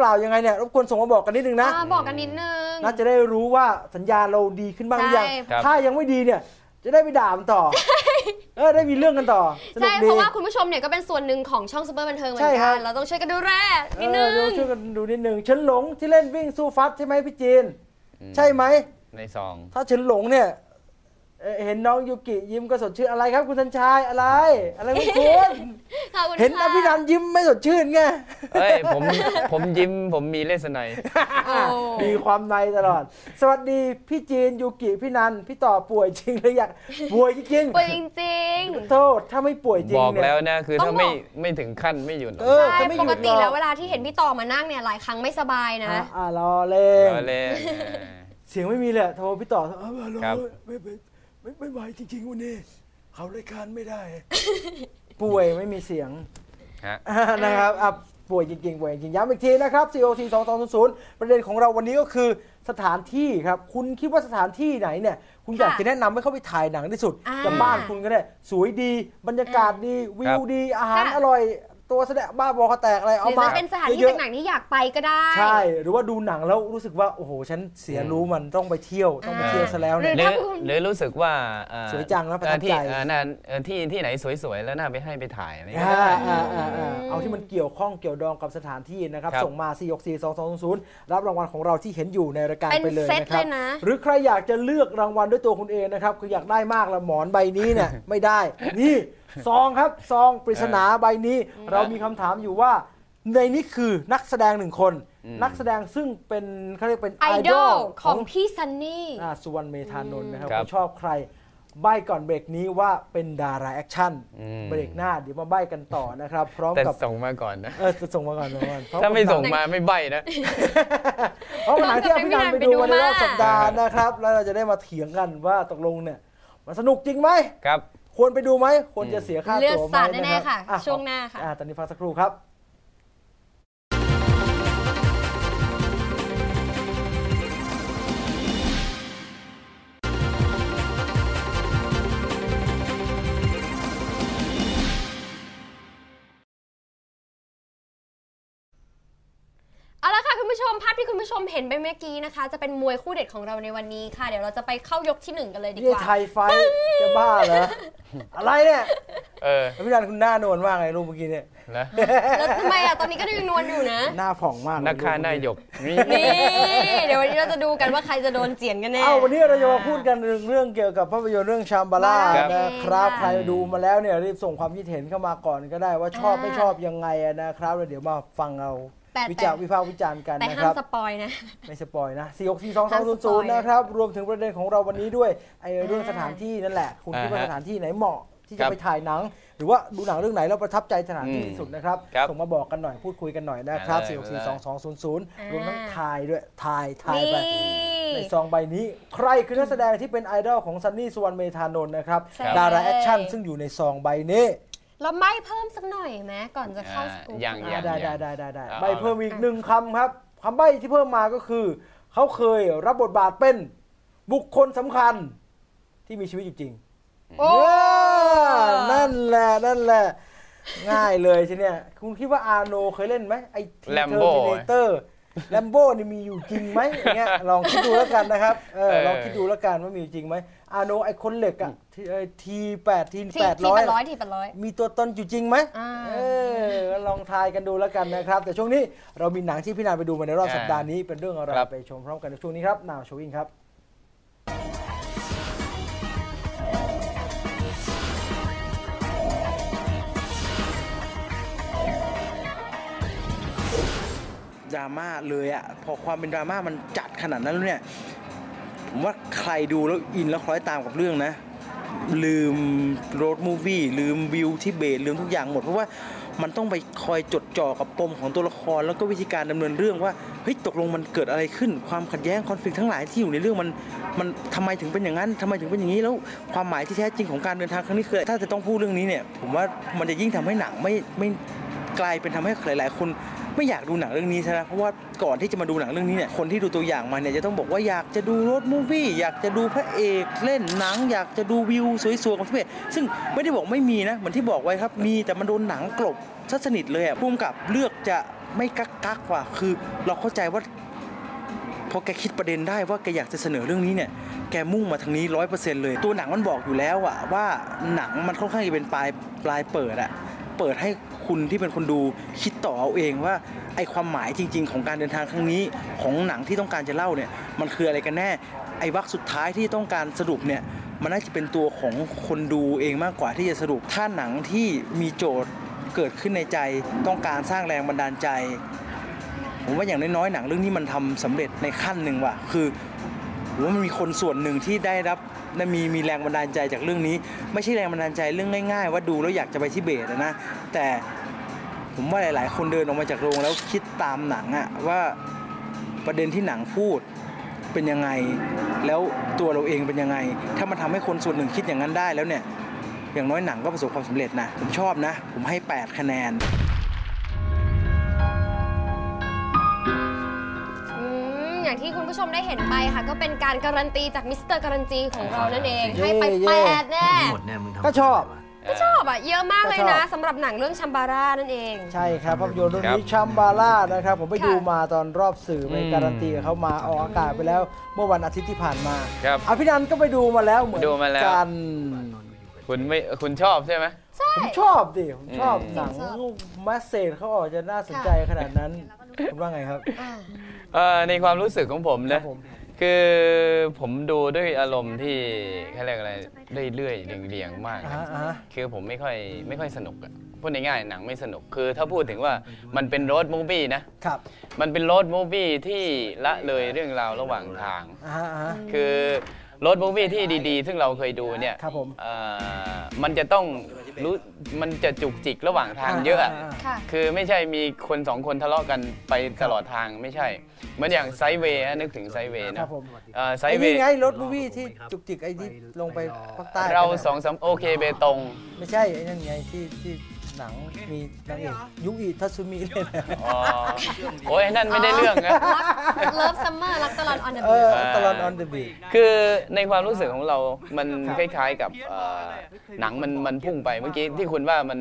ปล่ายังไงเนี่ยรบกวนส่งมาบอกกันนิดนึงนะอ่าบอกกันนิดนึง น่าจะได้รู้ว่าสัญญาณเราดีขึ้นบ้างหรือยัง ใช่ ครับ ถ้ายังไม่ดีเนี่ย จะได้ไปด่ามันต่อ เออได้มีเรื่องกันต่อสนุใช่กเพดีราะว่าคุณผู้ชมเนี่ยก็เป็นส่วนหนึ่งของช่องซูเปอร์บันเทิงเหมือใช่นครักับ นเราต้องช่วยกันดูแลนิดเอนึองเดี๋ยวช่วยกันดูนิดนึงเฉินหลงที่เล่นวิ่งสู้ฟัดใช่ไหมพี่จีนใช่ไหม ในซอง ถ้าเฉินหลงเนี่ย เอ่อเห็นน้องยูกิยิ้มก็สดชื่นอะไรครับคุณสัญชัยอะไร อะไรไม่คุณขอบคุณเห็นอค่ะภินันท์ยิ้มไม่สดชื่นไงเอ้ยผมผมยิ้มผมมีเลสไนยโอ้มีความในตลอด สวัสดีพี่จีนยูกิพี่นันพี่ต่อป่วยจริงหรืออยากป่วยจริงป่วยจริงๆโทษถ้าไม่ป่วยจริงบอกเนี่ยแล้วนะคือต้ถ้าองไม่บอกไม่ถึงขั้นไม่หยุดหรอกเอๆอใช่ก็ไม่หปยุกดติหรแล้อวกเวลาที่เห็นพี่ต่อมานั่งเนี่ยหลายครั้งไม่สบายนะอะอะรอเล่นเอาเลยเสียงไม่มีเลยโทรพี่ต่อเออรอครับ ไม่ไม่ไม่ไม่ไหวจริงๆวันนี้เขารายการไม่ได้ ป่วยไม่มีเสียงฮะ อ่านะครับอะป่วยจริงๆป่วยจริงๆย้ำอีกทีนะครับ COC 2200ประเด็นของเราวันนี้ก็คือสถานที่ครับ คุณคิดว่าสถานที่ไหนเนี่ย คุณอยากค่ะจะแนะนำให้เขาไปถ่ายหนังที่สุดอ่าจะบ้านคุณก็ได้ สวยดี บรรยากาศดี วิวดี อาหารค่ะอร่อย ตัวแสดงบ้าบอคอแตกอะไรหเอารือมาจะเป็นสถานที่เยอะต่างๆที่อยากไปก็ได้ๆใช่ หรือว่าดูหนังแล้วรู้สึกว่าโอ้โหฉันเสียรู้มันต้องไปเที่ยวต้องไปเที่ยวซะแล้วเนี่ยหรือถ้าคุณหรือรู้สึกว่าเอ่อสวยจังแล้วประทับเอ่อที่ใจเอ่อน่าเอ่อที่ที่ไหนสวยๆแล้วน่าไปให้ไปถ่ายอะไรอย่างเงี้อ่ายอ่าอ่าอ่าเอาที่มันเกี่ยวข้องเกี่ยวดองกับสถานที่นะครับครับส่งมา4 6 4 2 2 0 0รับรางวัลของเราที่เห็นอยู่ในรายการเป็นไปเลยเซตนะครัเลบยนะหรือใครอยากจะเลือกรางวัลด้วยตัวคุณเองนะครับคืออยากได้มากละหมอนใบนี้เนี่ยไม่ได้นี่ ซองครับซองปริศนาใบนี้ เรามีคำถามอยู่ว่าในนี้คือนักแสดงหนึ่งคน นักแสดงซึ่งเป็นเขาเรียกเป็นไอไอดดออลลของพี่ซันนี่อ่าสุวรรณเมธานนท์นะครับครับผมชอบใครใบ้ก่อนเบรกนี้ว่าเป็นดาราแอคชั่นอืมเบรกหน้าเดี๋ยวมาใบ้กันต่อนะครับ พร้อมแต่กับส่งมาก่อนนะเออส่งมาก่อนส่งมาก่อนเพระถ้าไม่ส่งหนัมาไม่ใบนะเพราะหนังที่เอาพี่นันไปดูมาในรอบไปดูมาสัปดาห์นะครับ แล้วเราจะได้มาเถียงกันว่าตกลงเนี่ยมันสนุกจริงไหมครับ ควรไปดูไหมควรจะเสียค่าเลือดตั๋วไหมสาดนะแน่ครับๆค่ะ อ่ช่วงหน้าค่ะ อ่ตอนนี้พักสักครู่ครับ มภาพที่คุณผู้ชมเห็นไปเมื่อกี้นะคะ จะเป็นมวยคู่เด็ดของเราในวันนี้ค่ะ เดี๋ยวเราจะไปเข้ายกที่หนึ่งกันเลยดีนี่กว่า ไทยไฟท์จะบ้าเหรอ อะไรเนี่ยเออแล้วพี่นันคุณหน้านวลมากเลยรูปเมื่อกี้เนี่ย นะแล้วทำไมอะ ตอนนี้ก็ยังนวลอยู่นะ หน้าผ่องมากเลยนักฆ่าหน้าหยกนี่นี่ เดี๋ยววันนี้เราจะดูกันว่าใครจะโดนเจียนกันแน่ เอาวันนี้เราจะมาพูดกันเรื่องเรื่องเกี่ยวกับภาพยนตร์เรื่องชามบาร่าครับ นะครับค่ะใครดูมาแล้วเนี่ยรีบส่งความคิดเห็นเข้ามาก่อนก็ได้ว่าชอบอ่าไม่ชอบยังไงอะนะครับแล้วเดี๋ยวมาฟังเรา แต่วิจารณ์แต่วิพากษ์วิจารณ์กันแต่นะห้าคมรับ สปอยนะ ไม่สปอยนะ 4 6 4 2 ห้ามสปอย2 0 0นะครับ รวมถึงประเด็นของเราวันนี้ด้วยไอ้เรื่องสถานที่นั่นแหละ คุณคิดว่าอ่าฮะสถานที่ไหนเหมาะที่ครัจะบไปถ่ายหนัง หรือว่าดูหนังเรื่องไหนแล้วประทับใจสถานที่อืมที่สุดนะครับ ครับส่งมาบอกกันหน่อยพูดคุยกันหน่อยนะครับ ได้4 6ได้4 2 2 0 0 รวมทั้งอ่าถ่ายด้วยถ่ายถ่ายนี่ ไป ในซองใบนี้ ใครคือนักแสดงที่เป็นไอดอลของซันนี่สุวรรณเมธานนท์นะครับ ใช่ดาราแอคชั่นซึ่งอยู่ในซองใบนี้ เราไม่เพิ่มสักหน่อยไหมก่อนจะเข้าอ่าสกู๊ปยังอ่าได้ได้ได้ได้ได้เอาใบเพิ่มอีกหนึ่งคำครับคำใบที่เพิ่มมาก็คือ เขาเคยรับบทบาทเป็นบุคคลสำคัญที่มีชีวิตอยู่จริงโอ้เออนั่นแหละนั่นแหละ ง่ายเลยทีเนี้ยคุณคิดว่าอาโนเคยเล่นไหมไอทีเทอ Lambo ร์มินเตอร์ แลมโบนี่มีอยู่จริงไหมอย่างเงี้ยลองคิดดูแล้วกันนะครับเออเออลองคิดดูแล้วกันว่ามีอยู่จริงไหมอาโนไอคนเหล็กอะทีแปดทีที่แปดที่ร้อยเป็นร้อยที่เป็นร้อยมีตัวตนอยู่จริงไหมอ่าเออลองทายกันดูแล้วกันนะครับ แต่ช่วงนี้เรามีหนังที่พี่นานไปดูมาในรอบอ่าสัปดาห์นี้เป็นเรื่องอะไรครับไปชมพร้อมกันในช่วงนี้ครับนาวโชวิงครับ ดราม่าเลยอะพอความเป็นดราม่ามันจัดขนาดนั้นแล้วเนี่ยผมว่าใครดูแล้วอินแล้วคล้อยตามกับเรื่องนะ ลืมโรดมูวี่ลืมวิวที่เบสลืมทุกอย่างหมด เพราะว่ามันต้องไปคอยจดจ่อกับปมของตัวละครแล้วก็วิธีการดำเนินเรื่องว่าเฮ้ยตกลงมันเกิดอะไรขึ้น ความขัดแย้งคอนฟ lict ทั้งหลายที่อยู่ในเรื่องมันมันทำไมถึงเป็นอย่างนั้นทำไมถึงเป็นอย่างนี้แล้วความหมายที่แท้จริงของการเดินทางครั้งนี้คือถ้าจะต้องพูดเรื่องนี้เนี่ย ผมว่ามันจะยิ่งทำให้หนังไม่ไม่กลายเป็นทำให้หลาย ๆ คน ไม่อยากดูหนังเรื่องนี้ใช่ไหมเพราะว่าก่อนที่จะมาดูหนังเรื่องนี้เนี่ยคนที่ดูตัวอย่างมาเนี่ยจะต้องบอกว่าอยากจะดูรถมูฟี่อยากจะดูพระเอกเล่นหนัง อยากจะดูวิวสวยๆของทุกเพศซึ่งไม่ได้บอกไม่มีนะเหมือนที่บอกไว้ครับมีแต่มันโดนหนังกลบซะสนิทเลยอะพุ่มกับเลือกจะไม่กักกักว่ะคือเราเข้าใจว่าพอแกคิดประเด็นได้ว่าแกอยากจะเสนอเรื่องนี้เนี่ยแกมุ่งมาทางนี้ร้อยเปอร์เซ็นต์เลย ตัวหนังมันบอกอยู่แล้วอะว่าหนังมันค่อนข้างจะเป็นปลายปลายเปิดอะ เปิดให้คุณที่เป็นคนดูคิดต่อเอาเองว่าไอความหมายจริง ๆ ของการเดินทางครั้งนี้ของหนังที่ต้องการจะเล่าเนี่ยมันคืออะไรกันแน่ไอวักสุดท้ายที่ต้องการสรุปเนี่ยมันน่าจะเป็นตัวของคนดูเองมากกว่าที่จะสรุป ถ้าหนังที่มีโจทย์เกิดขึ้นในใจ ต้องการสร้างแรงบันดาลใจ ผมว่าอย่างน้อยๆหนังเรื่องนี้มันทำสำเร็จในขั้นหนึ่งว่ะคือ ผมว่ามันมีคนส่วนหนึ่งที่ได้รับได้มีมีแรงบันดาลใจจากเรื่องนี้ ไม่ใช่แรงบันดาลใจเรื่องง่าย ๆ ว่าดูแล้วอยากจะไปที่เบสนะแต่ผมว่าหลาย ๆ คนเดินออกมาจากโรงแล้วคิดตามหนังอะว่าประเด็นที่หนังพูดเป็นยังไง แล้วตัวเราเองเป็นยังไง ถ้ามันทำให้คนส่วนหนึ่งคิดอย่างนั้นได้แล้วเนี่ยอย่างน้อยหนังก็ประสบความสำเร็จนะ ผมชอบนะ ผมให้ 8 คะแนน อย่างที่คุณผู้ชมได้เห็นไปค่ะ ก็เป็นการการันตีจากมิสเตอร์การันตีของเรานั่นเองเย่ให้ไปเย่แปดแน่หมดเนี่ยมึงทำก็ชอบ ก็ชอบอะ เยอะมากเลยก็ชนะอบสำหรับหนังเรื่องชัมบาร่านั่นเอง ใช่ครับภาพยนตร์เรื่องครับนี้ชัมบาร่านะครับ ผมไปค่ะดูมาตอนรอบสื่อไปอืมการันตีกับเขามาออกอากาศไปแล้วเมื่อวันอาทิตย์ที่ผ่านมาครับอภินันท์ก็ไปดูมาแล้วเหมือนดูมาแล้วกันคุณไม่คุณชอบใช่ไหมผมชอบดิ ผมชอบอืมหนังชอบมาสเซจเขาออกจะน่าสนใจขนาดนั้น คุณว่าไงครับอ่าเอ่อ ในความรู้สึกของผมครันะบผมคือผมดูด้วยอารมณ์ที่เขาเรียกอะไรเรื่อยๆเรียงๆมากอ่านะอ่าคือผมไม่ค่อยไม่ค่อยสนุกอะพูดง่ายๆหนังไม่สนุกคือถ้าพูดถึงว่ามันเป็นโรดมูฟี่นะครับมันเป็นโรดมูฟี่ที่ละเลยเรื่องราวระหว่างทางอ่าอ่าคือโรดมูฟี่ที่ดีๆ ซึ่งเราเคยดูเนี่ยครับผมเอ่อมันจะต้อง รู้มันจะจุกจิกระหว่างทางเยอะอะค่ะ คือไม่ใช่มีคนสองคนทะเลาะกันไปตลอดทางไม่ใช่ เหมือนอย่างไซด์เวย์อะนึกถึงไซด์เวย์ครันะบผมเอ่อไซไอ้ด์เวนี่ย์ไงรถมูวี่ที่จุกจิกไอ้ที่ลงไปภาคใต้เราไปนะสองสามโอเคเบตง ไม่ใช่ไอ้นั่นไงที่ที่ หนังมีนางเอกยุอิทัตสึมิเล่นนะอ๋อโอ้ยนั่นไม่ได้เรื่องนะเลิฟซัมเมอร์รักตลอดออนเดอะเอบีอตลอดออนเดอะบีคือในความรู้สึกของเรา มันครับคล้ายๆกับเอ่อหนังมันมันพุ่งไปเมื่อกี้ที่คุณว่ามัน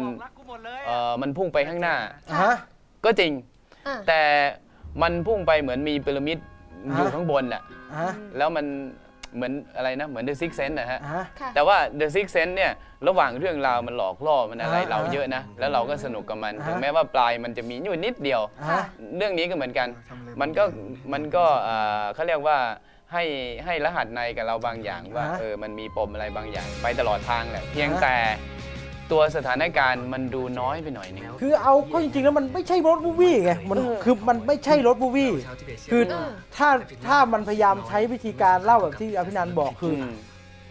เอ่อมันพุ่งไปข้างหน้าฮะก็จริงอะแต่มันพุ่งไปเหมือนมีพีระมิดอยู่ฮะข้างบนน่ะฮะแล้วมัน เหมือนอะไรนะ เหมือน The Six Sense นะฮะฮะค่ะแต่ว่า The Six Sense เนี่ย ระหว่างเรื่องราวมันหลอกล่อมันอะไรอ่าเราเยอะนะ แล้วเราก็สนุกกับมันอ่าถึงแม้ว่าปลายมันจะมีอยู่นิดเดียวฮะเรื่องนี้ก็เหมือนกัน มันก็มันก็เอ่อเขาเรียกว่าให้ให้รหัสในกับเราบางอย่างว่าอ่าเออมันมีปมอะไรบางอย่าง ไปตลอดทางแหละเพียงอ่าแต่ ตัวสถานการณ์มันดูน้อยไปหน่อยนึงคือเอาก็จริงๆแล้วมันไม่ใช่รถมูวี่ไงมันคือมันไม่ใช่รถมูวี่คือถ้าถ้ามันพยายามใช้วิธีการเล่าแบบที่อภินันท์บอกคืออม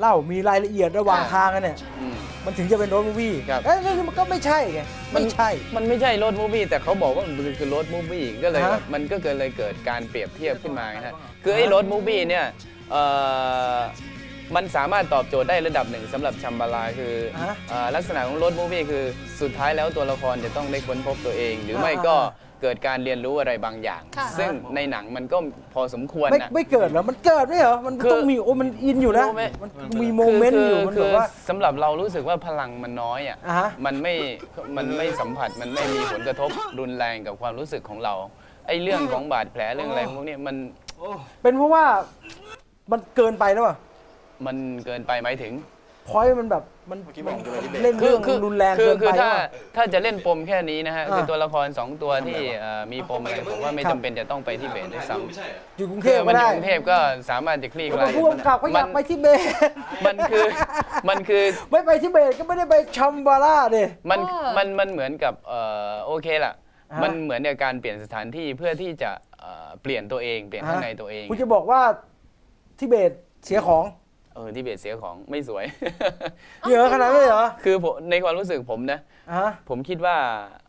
เล่ามีรายละเอียดระหว่างทางกันเนี่ยอืมมันถึงจะเป็นรถมูวี่ครับเอ้ยนี่มันก็ไม่ใช่ไงไม่ใช่ มันไม่ใช่รถมูฟี่แต่เขาบอกว่ามันคือรถมูฟี่ก็เลยฮะแบบมันก็เกิดเลยเกิดการเปรียบเทียบขึ้นมาไงฮะคือไอ้รถมูฟี่เนี่ยเอ่อ มันสามารถตอบโจทย์ได้ระดับหนึ่งสำหรับชัมบาลาคือฮะเอ่อลักษณะของรถมูฟี่คือสุดท้ายแล้วตัวละครจะต้องได้ค้นพบตัวเอง หรือไม่ก็อ่าเกิดการเรียนรู้อะไรบางอย่าง ค่ะ ซึ่งในหนังมันก็พอสมควรไม่นะ ไม่เกิดเหรอ มันเกิดไม่เหรอ มันคือต้องมีโอ้มันอินอยู่นะรู้ไหม มันมีโมเมนต์อยู่มันคืแบบว่า สำหรับเรารู้สึกว่าพลังมันน้อยอะอ่าฮะ มันไม่มันไม่สัมผัสมันไม่มีผลกระทบรุนแรงกับความรู้สึกของเราไอ้เรื่องของบาดแผลเรื่องอะไรพวกเนี้ยมัน เป็นเพราะว่ามันเกินไปแล้วป่ะ มันเกินไปไหมายถึงพอยมันแบบมันมันเล่นคืเรื่องคือรุนแรงคืเกิอนคือไปถ้าว่ะถ้าจะเล่นปมแค่นี้นะฮะอ่าคือตัวละครสองตัวที่เอ่อมีปมอะไรผมว่าไม่ครับจำเป็นจะต้องไปที่เบสด้วยซ้อยู่กรุงำเทพมัก็นอได้ยู่กรุงเทพก็สามารถจะคลี่คแล้วลายผู้กำกับก็อยากไปที่เบสมันคือมันคือไม่ไปที่เบสก็ไม่ได้ไปชัมบาร่าเดมันเออมันมันเหมือนกับเอ่อโอเคล่ะฮะมันเหมือนกับการเปลี่ยนสถานที่เพื่อที่จะเอ่อเปลี่ยนตัวเองเปลี่ยนข้างในตัวเองคุณจะบอกว่าที่เบสเสียของเออที่เบสเสียของไม่สวย เยอะขนาดนั้นเลยเหรอ คือผมในความรู้สึกผมนะฮะผมคิดว่า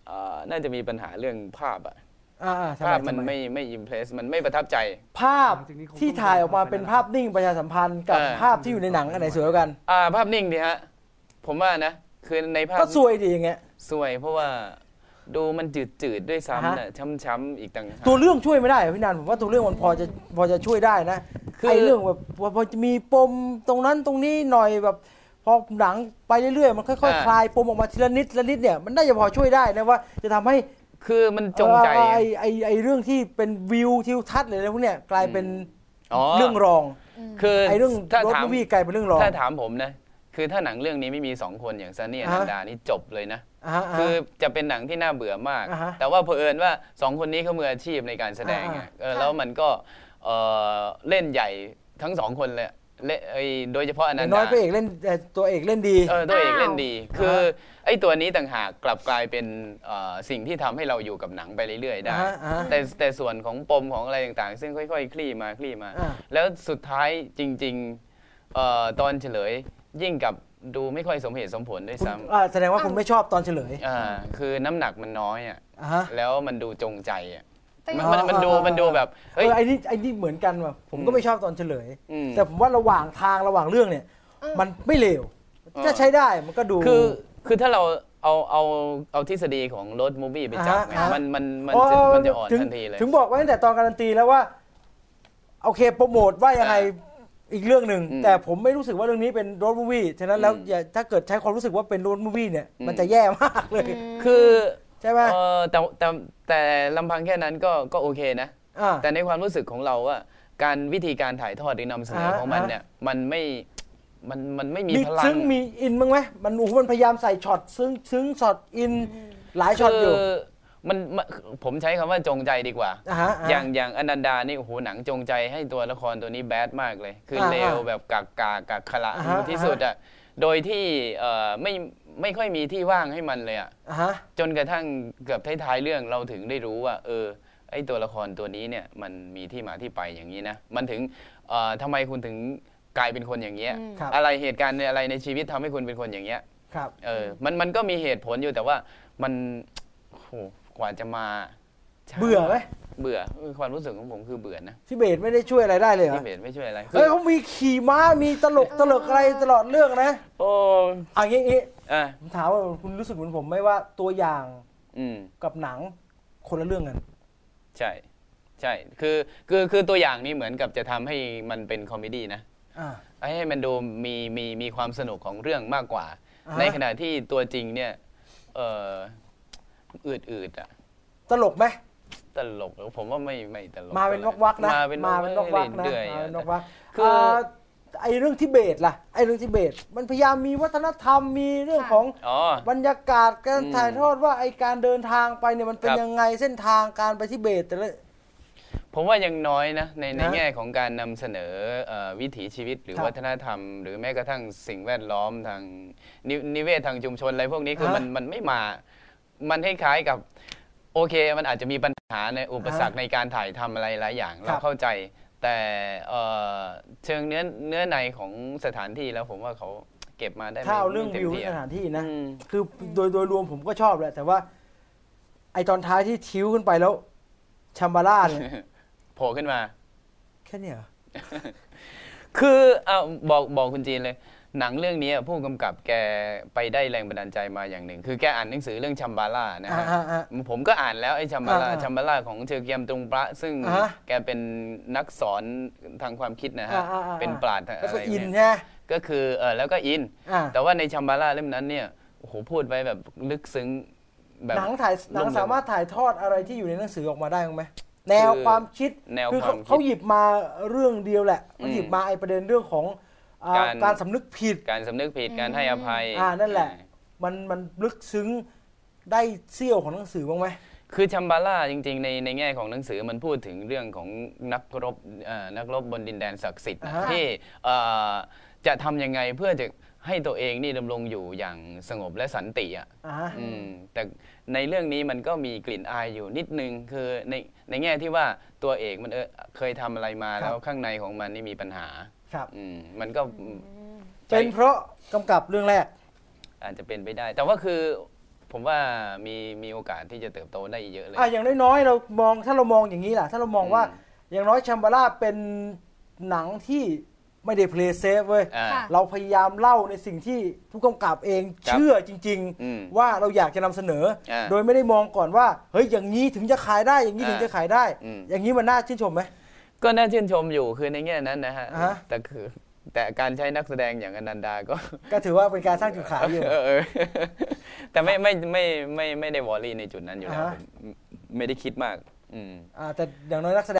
เอ่อน่าจะมีปัญหาเรื่องภาพอะอ่าๆทำไภาพมันทำไม่ไม่อิมเพรสมันไม่ประทับใจ ภาพที่ถ่ายออกมาเป็นภาพนิ่งประชาสัมพันธ์กับเออภาพที่อยู่ในหนังอันไหนสวยกว่ากันอ่าภาพนิ่งดีฮะ ผมว่านะ คือในภาพก็สวยดีอย่างเงี้ยสวยเพราะว่า ดูมันจืดจืดๆด้วยอ่าซ้ำฮะนะช้ำๆอีกต่างหาก ตัวเรื่องช่วยไม่ได้อะพี่นันผมว่าตัวเรื่องมันพอจะพอจะช่วยได้นะคือ ไอ้เรื่องแบบว่าพอจะมีปมตรงนั้นตรงนี้หน่อยแบบ พอหนังไปเรื่อยๆมันค่อยๆคลายปมออกมาทีละนิดละนิดเนี่ยมันน่าจะพอช่วยได้นะว่าจะทำให้คือมันจงใจเออไอไอไอเรื่องที่เป็นวิวทิวทัศน์อะไรพวกเนี้ยกลายเป็นอ๋อเรื่องรอง คือไอเรื่องถ้ารถถามูมวี่กลายเป็นเรื่องรอง ถ้าถามผมนะ คือถ้าหนังเรื่องนี้ไม่มีสองคนอย่างซันนี่ออ่านัฮะนดานี่จบเลยนะอ่าฮะอ่าคือฮะจะเป็นหนังที่น่าเบื่อมากอ่าฮะแต่ว่าเผอิญว่าสองคนนี้เขามืออาชีพในการแสดงอ่าไงอ่าเออแล้วมันก็เอ่อเล่นใหญ่ทั้งสองคนเลยเล่นไอ้โดยเฉพาะออนันย่างน้อดายพระเอกเล่นเอ่อตัวเอกเล่นดีเออตัวเอกอ้าวเล่นดี คือไอ้ตัวนี้ต่างหากกลับกลายเป็นเอ่อสิ่งที่ทำให้เราอยู่กับหนังไปเรื่อยๆได้อ่าฮะอ่าฮะแต่แต่ส่วนของปมของอะไรต่างๆ ซึ่งค่อยๆ คลี่มาคลี่มาอ่าแล้วสุดท้ายจริงๆเอ่อตอนเฉลย ยิ่งกับดูไม่ค่อยสมเหตุสมผลด้วยคุณซ้อ่าแสดงว่าคุณไม่ชอบตอนเฉลยำอ่าคือน้ำหนักมันน้อยอะอ่าฮะ แล้วมันดูจงใจอะแต่มันมันมันดูอ่าอ่า มันดูแบบเอเฮ้ย อไอ้นี่ไอ้นี่เหมือนกันว่ะผมก็อืมไม่ชอบตอนเฉลย อืม แต่ผมว่าระหว่างทางระหว่างเรื่องเนี่ย มันไม่เลวอ่าถ้าใช้ได้มันก็ดู คือคือถ้าเราเอาเอาเอาทฤษฎีของรถมูฟี่ไปจับไงอ่าฮะ มันมันมันอ๋อจะมันจะอ่อนถึงทันทีเลย ถึงบอกไว้ตั้งแต่ตอนการันตีแล้วว่า โอเคโปรโมทว่ายังไง อีกเรื่องหนึ่งอืมแต่ผมไม่รู้สึกว่าเรื่องนี้เป็นโรดมูวี่ฉะนั้นแล้วอืมอย่าถ้าเกิดใช้ความรู้สึกว่าเป็นโรดมูวี่เนี่ยอืมมันจะแย่มากเลย คือใช่ไหมเออแต่แต่แต่ลำพังแค่นั้นก็ก็โอเคนะอ่าแต่ในความรู้สึกของเราว่า การวิธีการถ่ายทอดหรือนำเสนออ่าของมันอ่าเนี่ยมันไม่มันมันไม่มีมีพลังซึ้งมีอินบ้างไหมมันโอ้โหมันพยายามใส่ช็อตซึ้งซึ้งช็อตอินหลายช็อตอยู่คือ มันมันผมใช้คำว่าจงใจดีกว่าอ่าฮะอย่างอย่างอนันดานี่โอ้โหหนังจงใจให้ตัวละครตัวนี้แบดมากเลย คืออ่าเลวอ่าแบบกากกากกากขละอ่าฮะที่สุดอะโดยที่เอ่อไม่ไม่ค่อยมีที่ว่างให้มันเลยอะอ่าฮะจนกระทั่งเกือบท้ายๆเรื่องเราถึงได้รู้ว่า เออไอตัวละครตัวนี้เนี่ยมันมีที่มาที่ไปอย่างนี้นะมันถึงเอ่อทำไมคุณถึงกลายเป็นคนอย่างเงี้ยอืมครับอะไรเหตุการณ์ในอะไรในชีวิตทำให้คุณเป็นคนอย่างเงี้ยครับเออมันมันก็มีเหตุผลอยู่แต่ว่ามันโอ้โห กว่าจะมาช้าเบื่อไหมเบื่อเออความรู้สึกของผมคือเบื่อนะที่เบสไม่ได้ช่วยอะไรได้เลยเหรอที่เบสไม่ช่วยอะไรเฮ้ยเขามีขี่ม้ามีตลกตลกอะไรตลอดเรื่องนะ โอ้เอันนี้งี้อะผมถามว่าคุณรู้สึกเหมือนผมไหมว่าตัวอย่างอืมกับหนังคนละเรื่องกันใช่ใช่คือคือคือตัวอย่างนี้เหมือนกับจะทำให้มันเป็นคอมเมดี้นะอ่าให้มันดูมีมีมีความสนุกของเรื่องมากกว่าอ่าฮะในขณะที่ตัวจริงเนี่ยเออ อืดอืดๆอะตลกไหมตลกผมว่าไม่ไม่ตลกมาเป็นวักวักๆนะมาเป็นมาเป็นวักวักๆนะเรื่อยๆมาอะเป็นวักวักๆคืออ่าไอเรื่องทิเบตล่ะไอเรื่องทิเบต มันพยายามมีวัฒนธรรมมีเรื่องของอ๋อบรรยากาศการอืมถ่ายทอดว่าไอการเดินทางไปเนี่ยมันเป็นครับยังไงเส้นทางการไปทิเบตแต่ละผมว่ายังน้อยนะในในนะแง่ของการนำเสนอเอ่อวิถีชีวิต หรือครับวัฒนธรรม หรือแม้กระทั่งสิ่งแวดล้อมทางนนิเวศทางชุมชนอะไรพวกนี้คือฮะมันมันไม่มา มันคล้ายๆกับโอเค มันอาจจะมีปัญหาในอุปสรรคในการถ่ายทำอะไรหลายอย่างครัเราบเข้าใจ แต่เอ่อเชิงเนื้อเนื้อในของสถานที่แล้วผมว่าเขาเก็บมาได้ถ้าไม่เอาเรื่องไม่ต็มวิวที่สอะถานที่นะอืมคือโดยโดยรวมผมก็ชอบแหละแต่ว่า ไอตอนท้ายที่ทิ้วขึ้นไปแล้วชัมบาร่าเนี่ยโผล่ขึ้นมา แค่เนี้ยเหรอคือเอาบอกบอกคุณจีนเลย หนังเรื่องนี้ผู้กำกับแกไปได้แรงบันดาลใจมาอย่างหนึ่ง คือแกอ่านหนังสือเรื่องชัมบาร่านะฮะอ่าอ่าผมก็อ่านแล้วไอ้ชัมบาร่าอ่าชัมบาร่าของเชอเกียมตรงประ ซึ่งอ่าฮะแกเป็นนักสอนทางความคิดนะฮะอ่าอ่าอ่าเป็นปราชญ์แล้วอะก็ไรอินเนี่ยใช่ไหมก็คือเออแล้วก็อินอ่าแต่ว่าในชัมบาร่าเล่มนั้นเนี่ยโอ้โหพูดไว้แบบลึกซึ้งแบบหนังถ่ายหนังลงลึกสามารถถ่ายทอดอะไรที่อยู่ในหนังสือออกมาได้ไหมแนวความคิดแนวคือความเขาคิดเขาหยิบมาเรื่องเดียวแหละเขาอืมหยิบมาไอประเด็นเรื่องของอ่า การการสำนึกผิด การสำนึกผิดการให้อภัยอ่านั่นแหละ มันมันลึกซึ้งได้เสี้ยวของหนังสือบ้างไหมคือชัมบาร่าจริงๆ ในในแง่ของหนังสือมันพูดถึงเรื่องของนักรบเอ่อนักรบบนดินแดนศักดิ์สิทธิ์นะอ่าฮะที่เอ่อจะทำยังไงเพื่อจะให้ตัวเองนี่ดำรงอยู่อย่างสงบและสันติอะอ่าฮะอืมแต่ในเรื่องนี้มันก็มีกลิ่นอายอยู่นิดนึง คือในในแง่ที่ว่าตัวเอกมันเออเคยทำอะไรมาแล้วข้างในของมันนี่มีปัญหา ครับ อืมมันก็ใช่เป็นเพราะกำกับเรื่องแรก อาจจะเป็นไปได้ แต่ว่าคือผมว่ามีมีโอกาสที่จะเติบโตได้อีกเยอะเลยอะอย่างน้อยๆเรามองถ้าเรามองอย่างนี้ล่ะ ถ้าเรามองว่าอืมอย่างน้อยชัมบาร่าเป็นหนังที่ไม่ได้เพลย์เซฟเว้ย อ่า ค่ะ เราพยายามเล่าในสิ่งที่ผู้กำกับเองครับเชื่อจริง อืมๆ ว่าเราอยากจะนำเสนอ อ่าโดยไม่ได้มองก่อนว่า เฮ้ยอย่างนี้ถึงจะขายได้อย่างนี้อ่าถึงจะขายได้ อืม อย่างนี้มันน่าชื่นชมไหม ก็น่าชื่นชมอยู่คือในแง่นั้นนะฮะอ่าฮะ แต่คือแต่การใช้นักแสดงอย่างอนันดาก็ ก็ถือว่าเป็นการสร้างจุดขายอยู่ เออเออแต่ไม่ไม่ไม่ไม่ไม่ไม่ได้วอรี่ในจุดนั้นอยู่แล้วอ่าฮะไม่ได้คิดมาก อืม อ่าแต่อย่างน้อยนักแสดง